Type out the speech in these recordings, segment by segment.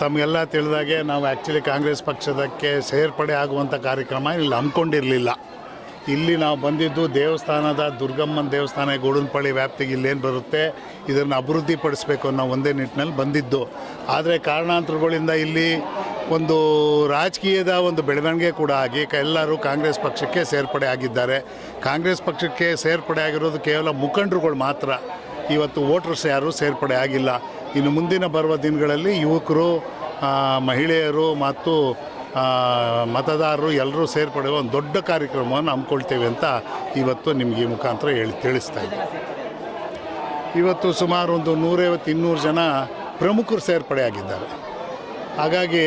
ತಮಗೆಲ್ಲ ತಿಳಿದಾಗೆ ನಾವು ಆ್ಯಕ್ಚುಲಿ ಕಾಂಗ್ರೆಸ್ ಪಕ್ಷದಕ್ಕೆ ಸೇರ್ಪಡೆ ಆಗುವಂಥ ಕಾರ್ಯಕ್ರಮ ಇಲ್ಲಿ ಹಮ್ಮಿಕೊಂಡಿರಲಿಲ್ಲ. ಇಲ್ಲಿ ನಾವು ಬಂದಿದ್ದು ದೇವಸ್ಥಾನದ ದುರ್ಗಮ್ಮನ ದೇವಸ್ಥಾನ ಗೋಡನ್ಪಳ್ಳಿ ವ್ಯಾಪ್ತಿಗೆ ಇಲ್ಲೇನು ಬರುತ್ತೆ, ಇದನ್ನು ಅಭಿವೃದ್ಧಿಪಡಿಸಬೇಕು ಅನ್ನೋ ಒಂದೇ ನಿಟ್ಟಿನಲ್ಲಿ ಬಂದಿದ್ದು. ಆದರೆ ಕಾರಣಾಂತರಗಳಿಂದ ಇಲ್ಲಿ ಒಂದು ರಾಜಕೀಯದ ಒಂದು ಬೆಳವಣಿಗೆ ಕೂಡ ಆಗಿ ಎಲ್ಲರೂ ಕಾಂಗ್ರೆಸ್ ಪಕ್ಷಕ್ಕೆ ಸೇರ್ಪಡೆ ಆಗಿದ್ದಾರೆ. ಕಾಂಗ್ರೆಸ್ ಪಕ್ಷಕ್ಕೆ ಸೇರ್ಪಡೆ ಆಗಿರೋದು ಕೇವಲ ಮುಖಂಡರುಗಳು ಮಾತ್ರ. ಇವತ್ತು ವೋಟರ್ಸ್ ಯಾರೂ ಸೇರ್ಪಡೆ ಆಗಿಲ್ಲ. ಇನ್ನು ಮುಂದಿನ ಬರುವ ದಿನಗಳಲ್ಲಿ ಯುವಕರು ಮಹಿಳೆಯರು ಮತ್ತು ಮತದಾರರು ಎಲ್ಲರೂ ಸೇರ್ಪಡೆ ಒಂದು ದೊಡ್ಡ ಕಾರ್ಯಕ್ರಮವನ್ನು ಹಮ್ಮಿಕೊಳ್ತೇವೆ ಅಂತ ಇವತ್ತು ನಿಮಗೆ ಈ ಮುಖಾಂತರ ಹೇಳಿ, ತಿಳಿಸ್ತಾ ಇದ್ದೀನಿ. ಇವತ್ತು ಸುಮಾರು ಒಂದು ನೂರೈವತ್ತು ಇನ್ನೂರು ಜನ ಪ್ರಮುಖರು ಸೇರ್ಪಡೆ ಆಗಿದ್ದಾರೆ. ಹಾಗಾಗಿ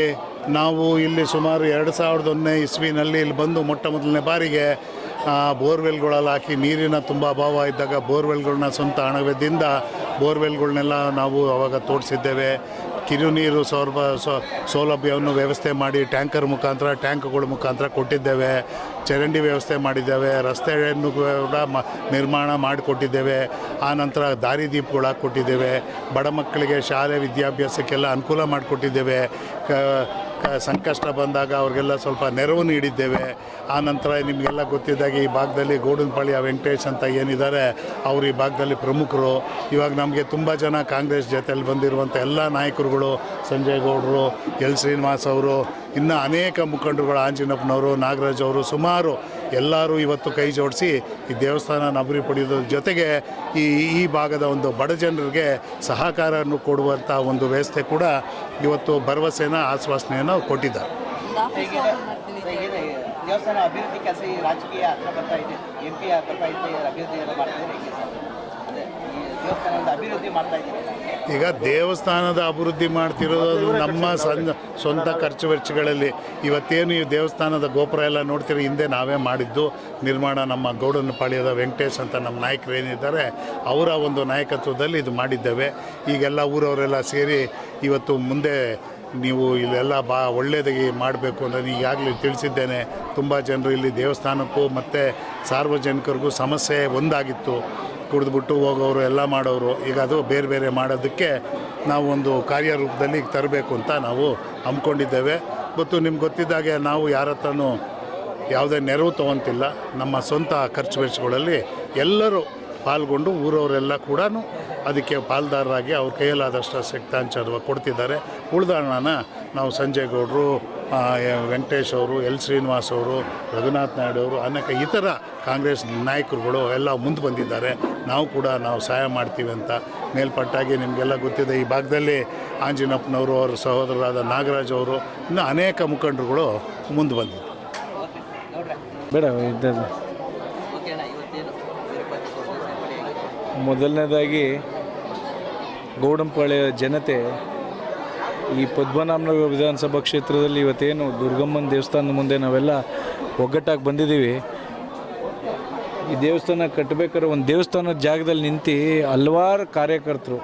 ನಾವು ಇಲ್ಲಿ ಸುಮಾರು ಎರಡು ಸಾವಿರದ ಒಂದನೇ ಇಸ್ವಿನಲ್ಲಿ ಇಲ್ಲಿ ಬಂದು ಮೊಟ್ಟ ಮೊದಲನೇ ಬಾರಿಗೆ ಬೋರ್ವೆಲ್ಗಳಲ್ಲಿ ಹಾಕಿ ನೀರಿನ ತುಂಬ ಅಭಾವ ಇದ್ದಾಗ ಬೋರ್ವೆಲ್ಗಳನ್ನ ಸ್ವಂತ ಹಣವೆದ್ದಿಂದ ಬೋರ್ವೆಲ್ಗಳನ್ನೆಲ್ಲ ನಾವು ಅವಾಗ ತೋಡಿಸಿದ್ದೇವೆ ಕಿರು ನೀರು ಸೌಲಭ್ಯವನ್ನು ವ್ಯವಸ್ಥೆ ಮಾಡಿ ಟ್ಯಾಂಕರ್ ಮುಖಾಂತರ ಟ್ಯಾಂಕ್ಗಳ ಮುಖಾಂತರ ಕೊಟ್ಟಿದ್ದೇವೆ. ಚರಂಡಿ ವ್ಯವಸ್ಥೆ ಮಾಡಿದ್ದೇವೆ, ರಸ್ತೆಯನ್ನು ಕೂಡ ಮ, ನಿರ್ಮಾಣ ಮಾಡಿಕೊಟ್ಟಿದ್ದೇವೆ ಆನಂತರ ದಾರಿದೀಪಗಳು ಹಾಕ್ಕೊಟ್ಟಿದ್ದೇವೆ ಬಡ ಮಕ್ಕಳಿಗೆ ಶಾಲೆ ವಿದ್ಯಾಭ್ಯಾಸಕ್ಕೆಲ್ಲ ಅನುಕೂಲ ಮಾಡಿಕೊಟ್ಟಿದ್ದೇವೆ, ಕ- ಸಂಕಷ್ಟ ಬಂದಾಗ ಅವ್ರಿಗೆಲ್ಲ ಸ್ವಲ್ಪ ನೆರವು ನೀಡಿದ್ದೇವೆ ಆನಂತರ ನಿಮಗೆಲ್ಲ ಗೊತ್ತಿದ್ದಾಗ ಈ ಭಾಗದಲ್ಲಿ ಗೋಡನಪಾಳ್ಯ ವೆಂಕಟೇಶ್ ಅಂತ ಏನಿದ್ದಾರೆ, ಅವರು ಈ ಭಾಗದಲ್ಲಿ ಪ್ರಮುಖರು. ಇವಾಗ ನಮಗೆ ತುಂಬ ಜನ ಕಾಂಗ್ರೆಸ್ ಜೊತೆಯಲ್ಲಿ ಬಂದಿರುವಂಥ ಎಲ್ಲ ನಾಯಕರುಗಳು, ಸಂಜಯ್ ಗೌಡರು, ಎಲ್ ಶ್ರೀನಿವಾಸ್ ಅವರು ಇನ್ನು ಅನೇಕ ಮುಖಂಡರುಗಳು ಆಂಜಿನಪ್ಪನವರು ನಾಗರಾಜ್ ಅವರು ಸುಮಾರು ಎಲ್ಲರೂ ಇವತ್ತು ಕೈ ಜೋಡಿಸಿ ಈ ದೇವಸ್ಥಾನನ ಅಭಿವೃದ್ಧಿ ಜೊತೆಗೆ ಈ ಈ ಭಾಗದ ಒಂದು ಬಡ ಜನರಿಗೆ ಸಹಕಾರವನ್ನು ಕೊಡುವಂಥ ಒಂದು ವ್ಯವಸ್ಥೆ ಕೂಡ ಇವತ್ತು ಭರವಸೆನ, ಆಶ್ವಾಸನೆಯನ್ನು ಕೊಟ್ಟಿದ್ದಾರೆ. ದೇವಸ್ಥಾನ ಅಭಿವೃದ್ಧಿ ಕೆಲಸ ರಾಜಕೀಯ ಬರ್ತಾ ಇದೆ ಎಂ ಪಿ ಬರ್ತಾ ಇದೆ ಅಭಿವೃದ್ಧಿ ಎಲ್ಲ ಮಾಡ್ತಾ ಇದ್ದಾರೆ ಹೇಗೆ ಸರ್ ಅದೇ ಈ ದೇವಸ್ಥಾನದ ಅಭಿವೃದ್ಧಿ ಮಾಡ್ತಾ ಈಗ ದೇವಸ್ಥಾನದ ಅಭಿವೃದ್ಧಿ ಮಾಡ್ತಿರೋದು ನಮ್ಮ ಸಣ್ಣ ಸ್ವಂತ ಖರ್ಚು ವೆಚ್ಚಗಳಲ್ಲಿ. ಇವತ್ತೇನು ಈ ದೇವಸ್ಥಾನದ ಗೋಪುರ ಎಲ್ಲ ನೋಡ್ತೀರಿ? ಹಿಂದೆ ನಾವೇ ಮಾಡಿದ್ದು. ನಿರ್ಮಾಣ ನಮ್ಮ ಗೌಡನಪಾಳ್ಯದ ವೆಂಕಟೇಶ್ ಅಂತ ನಮ್ಮ ನಾಯಕರು ಏನಿದ್ದಾರೆ ಅವರ ಒಂದು ನಾಯಕತ್ವದಲ್ಲಿ ಇದು ಮಾಡಿದ್ದೇವೆ. ಈಗೆಲ್ಲ ಊರವರೆಲ್ಲ ಸೇರಿ ಇವತ್ತು ಮುಂದೆ ನೀವು ಇಲ್ಲೆಲ್ಲ ಬಾ ಒಳ್ಳೆಯದಾಗಿ ಮಾಡಬೇಕು ಅಂತ ಈಗಾಗಲೇ ತಿಳಿಸಿದ್ದೇನೆ. ತುಂಬ ಜನರು ಇಲ್ಲಿ ದೇವಸ್ಥಾನಕ್ಕೂ ಮತ್ತು ಸಾರ್ವಜನಿಕರಿಗೂ ಸಮಸ್ಯೆ ಒಂದಾಗಿತ್ತು. ಕುಡಿದ್ಬಿಟ್ಟು ಹೋಗೋರು, ಎಲ್ಲ ಮಾಡೋರು, ಈಗ ಅದು ಬೇರೆ ಬೇರೆ ಮಾಡೋದಕ್ಕೆ ನಾವು ಒಂದು ಕಾರ್ಯರೂಪದಲ್ಲಿ ತರಬೇಕು ಅಂತ ನಾವು ಹಮ್ಮಿಕೊಂಡಿದ್ದೇವೆ. ಮತ್ತು ನಿಮ್ಗೆ ಗೊತ್ತಿದ್ದಾಗೆ ನಾವು ಯಾರ ಹತ್ರನೂ ಯಾವುದೇ ನೆರವು ತೊಗೊತಿಲ್ಲ. ನಮ್ಮ ಸ್ವಂತ ಖರ್ಚು ವೆಚ್ಚಗಳಲ್ಲಿ ಎಲ್ಲರೂ ಪಾಲ್ಗೊಂಡು ಊರವರೆಲ್ಲ ಕೂಡ ಅದಕ್ಕೆ ಪಾಲ್ದಾರರಾಗಿ ಅವ್ರ ಕೈಯಲ್ಲಾದಷ್ಟು ಶಕ್ತಾಂಶ ಕೊಡ್ತಿದ್ದಾರೆ. ಉಳಿದ ನಾವು ಸಂಜಯ್ ಗೌಡರು ವೆಂಕಟೇಶ್ ಅವರು, ಎಲ್ ಶ್ರೀನಿವಾಸ್ ಅವರು, ರಘುನಾಥ್ ನಾಯ್ಡು ಅವರು, ಅನೇಕ ಇತರ ಕಾಂಗ್ರೆಸ್ ನಾಯಕರುಗಳು ಎಲ್ಲ ಮುಂದೆ ಬಂದಿದ್ದಾರೆ. ನಾವು ಕೂಡ ನಾವು ಸಹಾಯ ಮಾಡ್ತೀವಿ ಅಂತ ಮೇಲ್ಪಟ್ಟಾಗಿ ನಿಮಗೆಲ್ಲ ಗೊತ್ತಿದೆ. ಈ ಭಾಗದಲ್ಲಿ ಆಂಜಿನಪ್ಪನವರು, ಅವರ ಸಹೋದರರಾದ ನಾಗರಾಜ್ ಅವರು, ಇನ್ನೂ ಅನೇಕ ಮುಖಂಡರುಗಳು ಮುಂದೆ ಬಂದಿದ್ದಾರೆ. ಬೇಡ ಮೊದಲನೇದಾಗಿ ಗೌಡಂಪಾಳ್ಯ ಜನತೆ ಈ ಪದ್ಮನಾಭನಗರ ವಿಧಾನಸಭಾ ಕ್ಷೇತ್ರದಲ್ಲಿ ಇವತ್ತೇನು ದುರ್ಗಮ್ಮನ ದೇವಸ್ಥಾನದ ಮುಂದೆ ನಾವೆಲ್ಲ ಒಗ್ಗಟ್ಟಾಗಿ ಬಂದಿದ್ದೀವಿ. ಈ ದೇವಸ್ಥಾನ ಕಟ್ಟಬೇಕಾದ್ರೆ ಒಂದು ದೇವಸ್ಥಾನದ ಜಾಗದಲ್ಲಿ ನಿಂತು ಹಲವಾರು ಕಾರ್ಯಕರ್ತರು,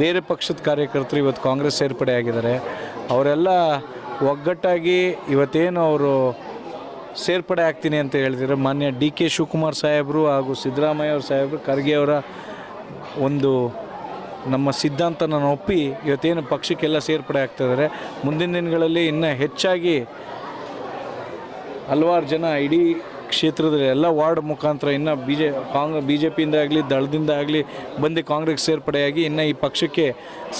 ಬೇರೆ ಪಕ್ಷದ ಕಾರ್ಯಕರ್ತರು ಇವತ್ತು ಕಾಂಗ್ರೆಸ್ ಸೇರ್ಪಡೆ ಆಗಿದ್ದಾರೆ. ಅವರೆಲ್ಲ ಒಗ್ಗಟ್ಟಾಗಿ ಇವತ್ತೇನು ಅವರು ಸೇರ್ಪಡೆ ಆಗ್ತೀನಿ ಅಂತ ಹೇಳ್ತಿದ್ದಾರೆ ಮಾನ್ಯ ಡಿ ಕೆ ಶಿವಕುಮಾರ್ ಸಾಹೇಬರು ಹಾಗೂ ಸಿದ್ದರಾಮಯ್ಯ ಅವ್ರ ಸಾಹೇಬರು ಖರ್ಗೆ ಅವರ ಒಂದು ನಮ್ಮ ಸಿದ್ಧಾಂತನ ಒಪ್ಪಿ ಇವತ್ತೇನು ಪಕ್ಷಕ್ಕೆಲ್ಲ ಸೇರ್ಪಡೆ ಆಗ್ತಿದ್ದಾರೆ ಮುಂದಿನ ದಿನಗಳಲ್ಲಿ ಇನ್ನೂ ಹೆಚ್ಚಾಗಿ ಹಲವಾರು ಜನ ಇಡೀ ಕ್ಷೇತ್ರದಲ್ಲಿ ಎಲ್ಲ ವಾರ್ಡ್ ಮುಖಾಂತರ ಇನ್ನು ಬಿ ಜೆ ಕಾಂಗ್ ಬಿ ಜೆ ಪಿಯಿಂದ ಆಗಲಿ, ದಳದಿಂದ ಆಗಲಿ ಬಂದು ಕಾಂಗ್ರೆಸ್ ಸೇರ್ಪಡೆಯಾಗಿ ಇನ್ನು ಈ ಪಕ್ಷಕ್ಕೆ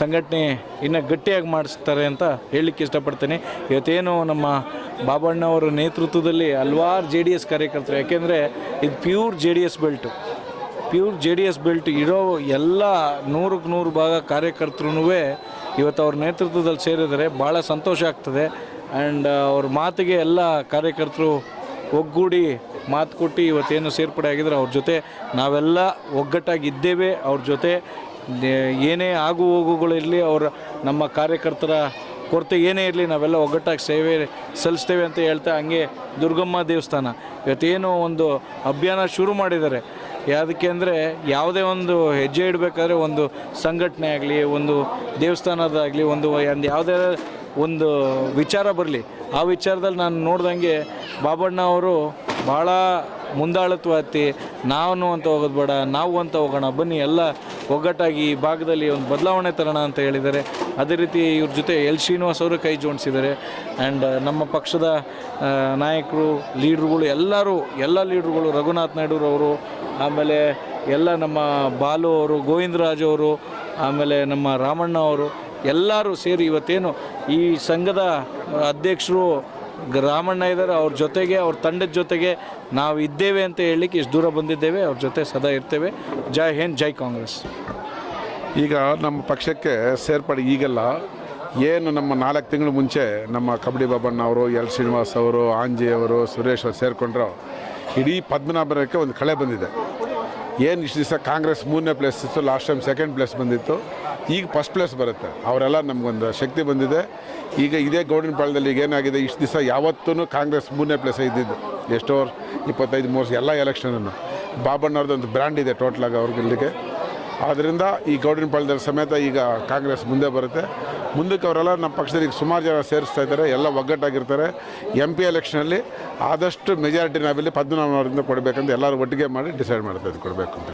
ಸಂಘಟನೆ ಇನ್ನು ಗಟ್ಟಿಯಾಗಿ ಮಾಡಿಸ್ತಾರೆ ಅಂತ ಹೇಳಲಿಕ್ಕೆ ಇಷ್ಟಪಡ್ತೀನಿ. ಇವತ್ತೇನು ನಮ್ಮ ಬಾಬಣ್ಣವರ ನೇತೃತ್ವದಲ್ಲಿ ಹಲವಾರು ಜೆ ಡಿ ಎಸ್ ಕಾರ್ಯಕರ್ತರು, ಯಾಕೆಂದರೆ ಇದು pure J D S belt. Pure J D S belt ಇರೋ ಎಲ್ಲ ನೂರಕ್ಕೆ ನೂರು ಭಾಗ ಕಾರ್ಯಕರ್ತರೂ ಇವತ್ತು ಅವ್ರ ನೇತೃತ್ವದಲ್ಲಿ ಸೇರಿದರೆ ಭಾಳ ಸಂತೋಷ ಆಗ್ತದೆ. ಆ್ಯಂಡ್ ಅವ್ರ ಮಾತಿಗೆ ಎಲ್ಲ ಕಾರ್ಯಕರ್ತರು ಒಗ್ಗೂಡಿ ಮಾತು ಕೊಟ್ಟು ಇವತ್ತೇನು ಸೇರ್ಪಡೆ ಆಗಿದ್ರೆ ಅವ್ರ ಜೊತೆ. ನಾವೆಲ್ಲ ಒಗ್ಗಟ್ಟಾಗಿ ಇದ್ದೇವೆ ಅವ್ರ ಜೊತೆ ಏನೇ ಆಗು ಹೋಗುಗಳಿರಲಿ ಅವರ ನಮ್ಮ ಕಾರ್ಯಕರ್ತರ ಕೊರತೆ ಏನೇ ಇರಲಿ, ನಾವೆಲ್ಲ ಒಗ್ಗಟ್ಟಾಗಿ ಸೇವೆ ಸಲ್ಲಿಸ್ತೇವೆ ಅಂತ ಹೇಳ್ತಾ ಹಂಗೆ ದುರ್ಗಮ್ಮ ದೇವಸ್ಥಾನ. ಇವತ್ತೇನು ಒಂದು ಅಭಿಯಾನ ಶುರು ಮಾಡಿದ್ದಾರೆ. ಯಾವುದಕ್ಕೆ ಅಂದರೆ ಯಾವುದೇ ಒಂದು ಹೆಜ್ಜೆ ಇಡಬೇಕಾದ್ರೆ ಒಂದು ಸಂಘಟನೆ ಆಗಲಿ, ಒಂದು ದೇವಸ್ಥಾನದಾಗಲಿ ಒಂದು ಒಂದು ಯಾವುದೇ ಒಂದು ವಿಚಾರ ಬರಲಿ, ಆ ವಿಚಾರದಲ್ಲಿ ನಾನು ನೋಡ್ದಂಗೆ ಬಾಬಣ್ಣ ಅವರು ಭಾಳ ಮುಂದಾಳತ್ವ ಹತ್ತಿ ನಾನು ಅಂತ ಹೋಗೋದು ಬೇಡ, ನಾವು ಅಂತ ಹೋಗೋಣ, ಬನ್ನಿ, ಎಲ್ಲ ಒಗ್ಗಟ್ಟಾಗಿ ಈ ಭಾಗದಲ್ಲಿ ಒಂದು ಬದಲಾವಣೆ ತರೋಣ ಅಂತ ಹೇಳಿದ್ದಾರೆ. ಅದೇ ರೀತಿ ಇವ್ರ ಜೊತೆ ಎಲ್ ಶ್ರೀನಿವಾಸ್ ಅವರು ಕೈ ಜೋಡಿಸಿದ್ದಾರೆ. ಆ್ಯಂಡ್ ನಮ್ಮ ಪಕ್ಷದ ನಾಯಕರು, ಲೀಡ್ರುಗಳು, ಎಲ್ಲರೂ, ಎಲ್ಲ ಲೀಡ್ರುಗಳು, ರಘುನಾಥ್ ನಾಯ್ಡುರವರು ಆಮೇಲೆ ಎಲ್ಲ ನಮ್ಮ ಬಾಲು ಅವರು, ಗೋವಿಂದರಾಜ್ ಅವರು, ಆಮೇಲೆ ನಮ್ಮ ರಾಮಣ್ಣ ಅವರು, ಎಲ್ಲರೂ ಸೇರಿ ಇವತ್ತೇನು ಈ ಸಂಘದ ಅಧ್ಯಕ್ಷರು ರಾಮಣ್ಣ ಇದ್ದಾರೆ, ಅವ್ರ ಜೊತೆಗೆ, ಅವ್ರ ತಂಡದ ಜೊತೆಗೆ ನಾವು ಇದ್ದೇವೆ ಅಂತ ಹೇಳಲಿಕ್ಕೆ ಇಷ್ಟು ದೂರ ಬಂದಿದ್ದೇವೆ, ಅವ್ರ ಜೊತೆ ಸದಾ ಇರ್ತೇವೆ. ಜೈ ಹಿಂದ್, ಜೈ ಕಾಂಗ್ರೆಸ್. ಈಗ ನಮ್ಮ ಪಕ್ಷಕ್ಕೆ ಸೇರ್ಪಡೆ ಈಗಲ್ಲ. ಏನು ನಮ್ಮ ನಾಲ್ಕು ತಿಂಗಳು ಮುಂಚೆ ನಮ್ಮ ಕಬಡ್ಡಿ ಬಾಬಣ್ಣ ಅವರು ಎಲ್ ಶ್ರೀನಿವಾಸ್ ಅವರು, ಆಂಜಿ ಅವರು, ಸುರೇಶ್ ಅವರು ಸೇರಿಕೊಂಡ್ರು. ಇಡೀ ಪದ್ಮನಾಭನಕ್ಕೆ ಒಂದು ಕಳೆ ಬಂದಿದೆ. ಏನು ಇಷ್ಟು ದಿವಸ ಕಾಂಗ್ರೆಸ್ ಮೂರನೇ ಪ್ಲೇಸ್ ಇತ್ತು ಲಾಸ್ಟ್ ಟೈಮ್ ಸೆಕೆಂಡ್ ಪ್ಲೇಸ್ ಬಂದಿತ್ತು. ಈಗ ಫಸ್ಟ್ ಪ್ಲೇಸ್ ಬರುತ್ತೆ. ಅವರೆಲ್ಲ ನಮಗೊಂದು ಶಕ್ತಿ ಬಂದಿದೆ. ಈಗ ಇದೇ ಗೌಡಿನ ಪಾಳ್ಯದಲ್ಲಿ ಈಗ ಏನಾಗಿದೆ, ಇಷ್ಟು ದಿವಸ ಯಾವತ್ತೂ ಕಾಂಗ್ರೆಸ್ ಮೂರನೇ ಪ್ಲೇಸ್ ಇದ್ದಿದ್ದು. ಎಷ್ಟೋ ಇಪ್ಪತ್ತೈದು ಮೂರು ಎಲ್ಲ ಎಲೆಕ್ಷನನ್ನು ಬಾಬಣ್ಣವ್ರದ್ದು ಒಂದು ಬ್ರ್ಯಾಂಡ್ ಇದೆ ಟೋಟ್ಲಾಗಿ ಅವ್ರಿಗೆ ಆದ್ದರಿಂದ ಈ ಗೌಡಿನ ಪಾಳ್ಯದ ಸಮೇತ ಈಗ ಕಾಂಗ್ರೆಸ್ ಮುಂದೆ ಬರುತ್ತೆ. ಮುಂದಕ್ಕೆ ಅವರೆಲ್ಲ ನಮ್ಮ ಪಕ್ಷದಲ್ಲಿ ಸುಮಾರು ಜನ ಸೇರಿಸ್ತಾ ಇದ್ದಾರೆ, ಎಲ್ಲ ಒಗ್ಗಟ್ಟಾಗಿರ್ತಾರೆ. ಎಂ ಪಿ ಎಲೆಕ್ಷನಲ್ಲಿ ಆದಷ್ಟು ಮೆಜಾರಿಟಿ ನಾವಿಲ್ಲಿ ಪದ್ಮನಾಭನವರಿಂದ ಕೊಡಬೇಕಂತ ಎಲ್ಲರೂ ಒಟ್ಟಿಗೆ ಮಾಡಿ ಡಿಸೈಡ್ ಮಾಡ್ತಾ ಕೊಡಬೇಕು ಅಂತ.